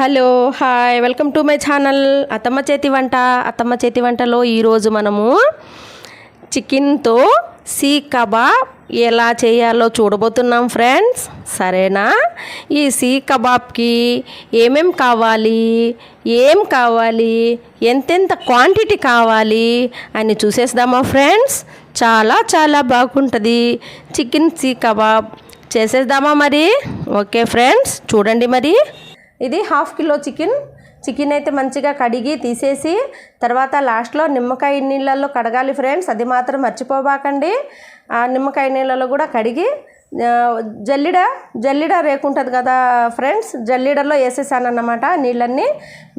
Hello hi welcome to my channel. అత్తమ్మ చేతి వంట అత్తమ్మ చేతి వంటలో ఈరోజు మనము చికెన్తో సీ కబాబ్ ఎలా చేయాలో చూడబోతున్నాం ఫ్రెండ్స్. సరేనా? ఈ సీ కబాబ్కి ఏమేం కావాలి? ఏం కావాలి? ఎంతెంత క్వాంటిటీ కావాలి? అని చూసేద్దామా ఫ్రెండ్స్. చాలా చాలా బాగుంటుంది. చికెన్ సీ కబాబ్. చేసేద్దామా మరి? ఓకే ఫ్రెండ్స్ చూడండి మరి. ఇది హాఫ్ కిలో చికెన్. చికెన్ అయితే మంచిగా కడిగి తీసేసి తర్వాత లాస్ట్లో నిమ్మకాయ నీళ్ళల్లో కడగాలి ఫ్రెండ్స్. అది మాత్రం మర్చిపోబాకండి. ఆ నిమ్మకాయ నీళ్ళలో కూడా కడిగి జల్లిడ జల్లిడ రేకుంటుంది కదా ఫ్రెండ్స్. జల్లిడలో వేసేసాను అన్నమాట నీళ్ళన్నీ.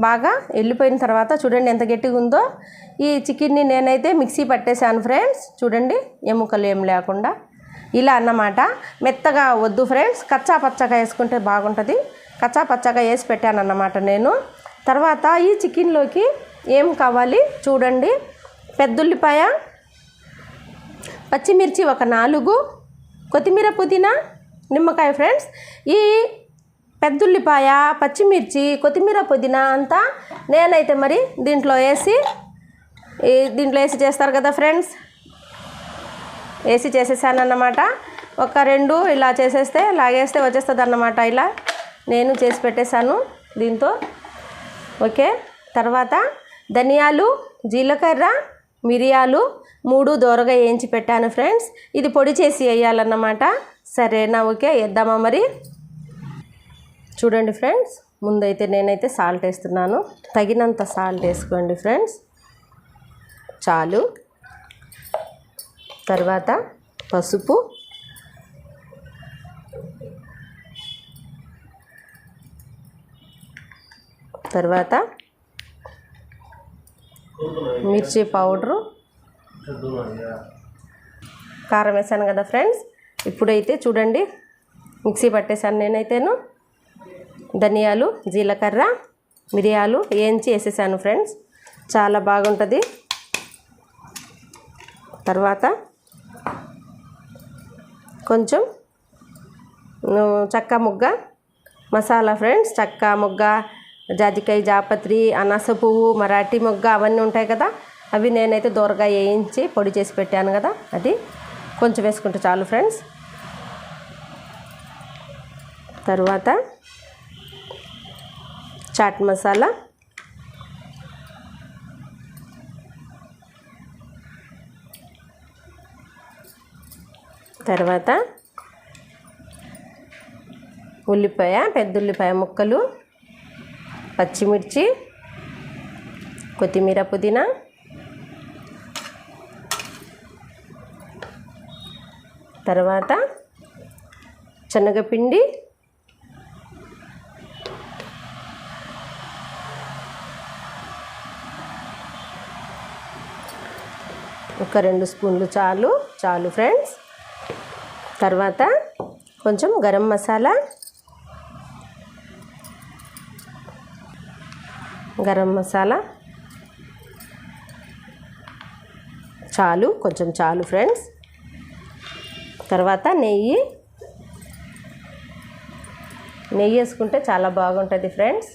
బాగా వెళ్ళిపోయిన తర్వాత చూడండి ఎంత గట్టిగా ఉందో. ఈ చికెన్ని నేనైతే మిక్సీ పట్టేశాను ఫ్రెండ్స్. చూడండి ఎముకలు ఏం లేకుండా. ఇలా అన్నమాట. మెత్తగా వద్దు ఫ్రెండ్స్. కచ్చా పచ్చగా వేసుకుంటే బాగుంటుంది. కచ్చా పచ్చగా వేసి పెట్టాను అన్నమాట నేను. తర్వాత ఈ చికెన్లోకి ఏం కావాలి చూడండి. పెద్దుల్లిపాయ పచ్చిమిర్చి ఒక నాలుగు కొత్తిమీర పుదీనా నిమ్మకాయ ఫ్రెండ్స్. ఈ పెద్దుల్లిపాయ పచ్చిమిర్చి కొత్తిమీర పుదీనా అంతా నేనైతే మరి దీంట్లో వేసి దీంట్లో వేసి చేస్తారు కదా ఫ్రెండ్స్. వేసి చేసేసానన్నమాట. ఒక రెండు ఇలా చేసేస్తే లాగేస్తే వచ్చేస్తుంది అన్నమాట ఇలా. నేను చేసి పెట్టేశాను దీంతో. ఓకే? తర్వాత ధనియాలు జీలకర్ర మిరియాలు మూడు దోరగా వేయించి పెట్టాను ఫ్రెండ్స్. ఇది పొడి చేసి వేయాలన్నమాట. సరేనా? ఓకే? వేద్దామా మరి? చూడండి ఫ్రెండ్స్ ముందైతే నేనైతే సాల్ట్ వేస్తున్నాను. తగినంత సాల్ట్ వేసుకోండి ఫ్రెండ్స్. చాలు. తర్వాత పసుపు. తర్వాత మిర్చి పౌడరు. కారం వేసాను కదా ఫ్రెండ్స్. ఇప్పుడైతే చూడండి మిక్సీ పట్టేశాను నేనైతేను. ధనియాలు జీలకర్ర మిరియాలు వేయించి వేసేసాను ఫ్రెండ్స్. చాలా బాగుంటుంది. తర్వాత కొంచెం చక్క ముగ్గ మసాలా ఫ్రెండ్స్ చక్క ముగ్గ జాజికాయ జాపత్రి అనాస పువ్వు మరాఠీ మొగ్గ అవన్నీ ఉంటాయి కదా. అవి నేనైతే దూరగా వేయించి పొడి చేసి పెట్టాను కదా. అది కొంచెం వేసుకుంటే చాలు ఫ్రెండ్స్. తర్వాత చాట్ మసాలా. తర్వాత ఉల్లిపాయ పెద్ద ఉల్లిపాయ ముక్కలు. పచ్చిమిర్చి కొత్తిమీర పుదీనా తర్వాత శనగపిండి ఒక రెండు స్పూన్లు చాలు చాలు ఫ్రెండ్స్. తర్వాత కొంచెం గరం మసాలా గరం మసాలా. చాలు కొంచెం చాలు ఫ్రెండ్స్. తర్వాత నెయ్యి. నెయ్యి వేసుకుంటే చాలా బాగుంటుంది ఫ్రెండ్స్.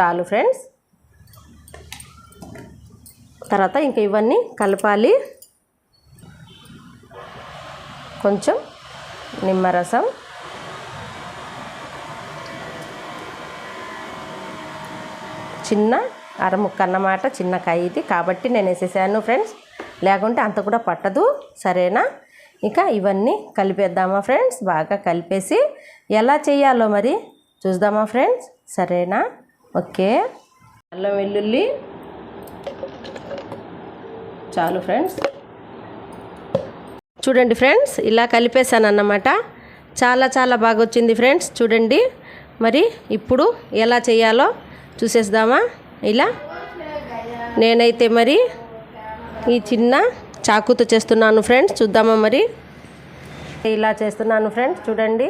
చాలు ఫ్రెండ్స్. తర్వాత ఇంకా ఇవన్నీ కలపాలి. కొంచెం నిమ్మరసం. చిన్న అరముక్క అన్నమాట చిన్న కాయ ఇది కాబట్టి నేను వేసేసాను ఫ్రెండ్స్. లేకుంటే అంత కూడా పట్టదు. సరేనా? ఇక ఇవన్నీ కలిపేద్దామా ఫ్రెండ్స్? బాగా కలిపేసి ఎలా చేయాలో మరి చూద్దామా ఫ్రెండ్స్? సరేనా? ఓకే. అల్లం వెల్లుల్లి. చాలు ఫ్రెండ్స్. చూడండి ఫ్రెండ్స్ ఇలా కలిపేశాను అన్నమాట. చాలా చాలా బాగా వచ్చింది ఫ్రెండ్స్. చూడండి. మరి ఇప్పుడు ఎలా చేయాలో చూసేద్దామా? ఇలా? నేనైతే మరి ఈ చిన్న చాకుతో చేస్తున్నాను ఫ్రెండ్స్. చూద్దామా మరి? ఇలా చేస్తున్నాను ఫ్రెండ్స్ చూడండి.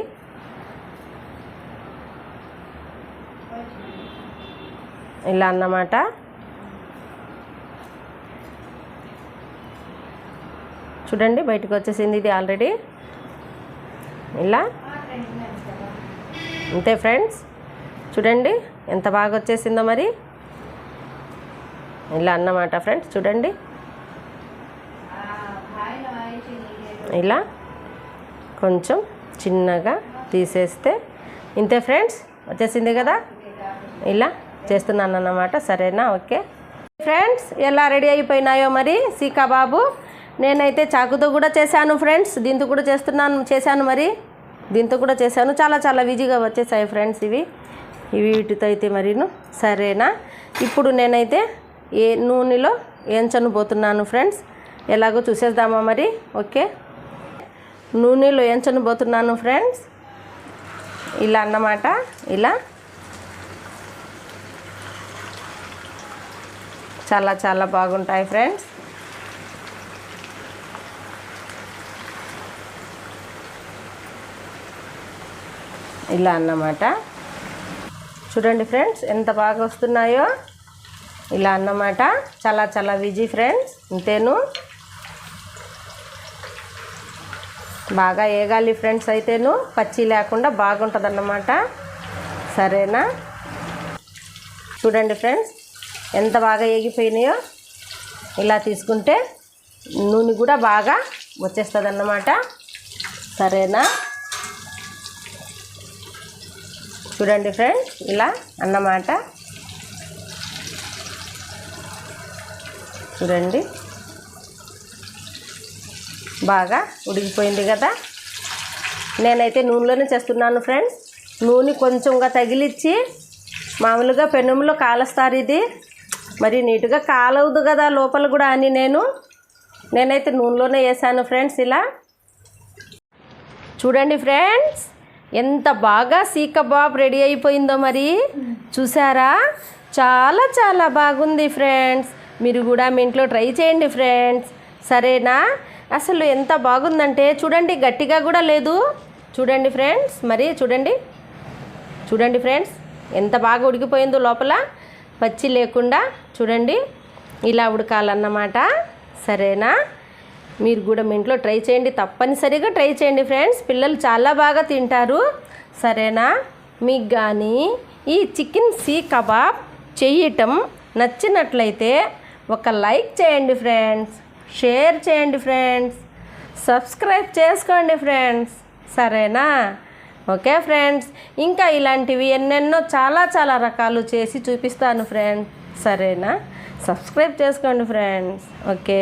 ఇలా అన్నమాట. చూడండి బయటకు వచ్చేసింది ఇది ఆల్రెడీ. ఇలా? అంతే ఫ్రెండ్స్. చూడండి. ఎంత బాగా వచ్చేసిందో మరి? ఇలా అన్నమాట ఫ్రెండ్స్ చూడండి. ఇలా కొంచెం చిన్నగా తీసేస్తే ఇంతే ఫ్రెండ్స్ వచ్చేసింది కదా? ఇలా చేస్తున్నాను అన్నమాట సరేనా? ఓకే. ఫ్రెండ్స్ ఎలా రెడీ అయిపోయినాయో మరి సీకాబాబు? నేనైతే చాకుతో కూడా చేశాను ఫ్రెండ్స్ దీంతో కూడా చేస్తున్నాను చేశాను మరి. దీంతో కూడా చేశాను. చాలా చాలా ఈజీగా వచ్చేసాయి ఫ్రెండ్స్ ఇవి. వీటితో అయితే మరీను. సరేనా? ఇప్పుడు నేనైతే ఏ నూనెలో ఏంచను పోతున్నాను ఫ్రెండ్స్. ఎలాగో చూసేద్దామా మరి? ఓకే. నూనెలో ఏంచను పోతున్నాను ఫ్రెండ్స్. ఇలా అన్నమాట. ఇలా. చాలా చాలా బాగుంటాయి ఫ్రెండ్స్. ఇలా అన్నమాట. చూడండి ఫ్రెండ్స్ ఎంత బాగా వస్తున్నాయో. ఇలా అన్నమాట. చాలా చాలా విజీ ఫ్రెండ్స్ ఇంతేను. బాగా ఏగాలి ఫ్రెండ్స్ అయితేను. పచ్చి లేకుండా బాగుంటుందన్నమాట. సరేనా? చూడండి ఫ్రెండ్స్ ఎంత బాగా ఏగిపోయినాయో. ఇలా తీసుకుంటే నూనె కూడా బాగా వచ్చేస్తుంది అన్నమాట సరేనా? చూడండి ఫ్రెండ్స్ ఇలా అన్నమాట. చూడండి. బాగా ఉడికిపోయింది కదా. నేనైతే నూనెలోనే చేస్తున్నాను ఫ్రెండ్స్. నూనె కొంచెంగా తగిలిచ్చి మామూలుగా పెనుములో కాలుస్తారు ఇది. మరి నీట్గా కాలవదు కదా లోపల కూడా అని నేను. నేనైతే నూనెలోనే వేసాను ఫ్రెండ్స్ ఇలా. చూడండి ఫ్రెండ్స్. ఎంత బాగా సీ కబాబ్ రెడీ అయిపోయిందో మరి. చూసారా? చాలా చాలా బాగుంది ఫ్రెండ్స్. మీరు కూడా మీ ఇంట్లో ట్రై చేయండి ఫ్రెండ్స్. సరేనా? అసలు ఎంత బాగుందంటే చూడండి గట్టిగా కూడా లేదు. చూడండి ఫ్రెండ్స్ మరి చూడండి. చూడండి ఫ్రెండ్స్ ఎంత బాగా ఉడికిపోయిందో లోపల. పచ్చి లేకుండా చూడండి. ఇలా ఉడకాలన్నమాట. సరేనా? మీరు కూడా మీ ఇంట్లో ట్రై చేయండి తప్పనిసరిగా ట్రై చేయండి ఫ్రెండ్స్. పిల్లలు చాలా బాగా తింటారు. సరేనా? మీకు కానీ ఈ చికెన్ సీ కబాబ్ చేయటం నచ్చినట్లయితే ఒక లైక్ చేయండి ఫ్రెండ్స్. షేర్ చేయండి ఫ్రెండ్స్. సబ్స్క్రైబ్ చేసుకోండి ఫ్రెండ్స్. సరేనా? Okay friends. ఇంకా ఇలాంటివి ఎన్నెన్నో చాలా చాలా రకాలు చేసి చూపిస్తాను ఫ్రెండ్స్. సరేనా? సబ్స్క్రైబ్ చేసుకోండి ఫ్రెండ్స్. ఓకే.